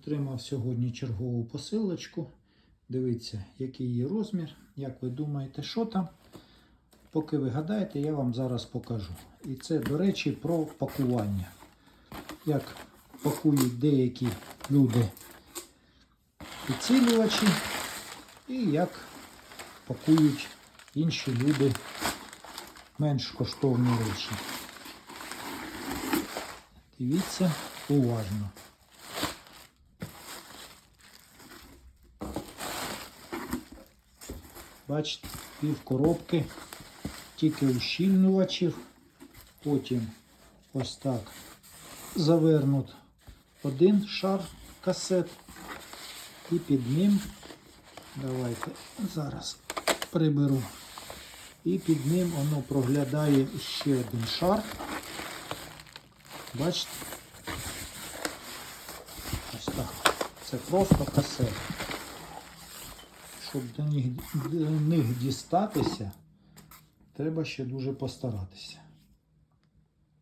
Отримав сьогодні чергову посилочку. Дивіться, який її розмір. Як ви думаєте, що там? Поки ви гадаєте, я вам зараз покажу. І це, до речі, про пакування. Як пакують деякі люди підсилювачі, і як пакують інші люди менш коштовні речі. Дивіться уважно. Бачите, пів коробки, тільки ущільнювачів, потім ось так завернут один шар касет і під ним, давайте зараз приберу, і під ним воно проглядає ще один шар. Бачите? Ось так. Це просто касет. Щоб до них, до них дістатися, треба ще дуже постаратися.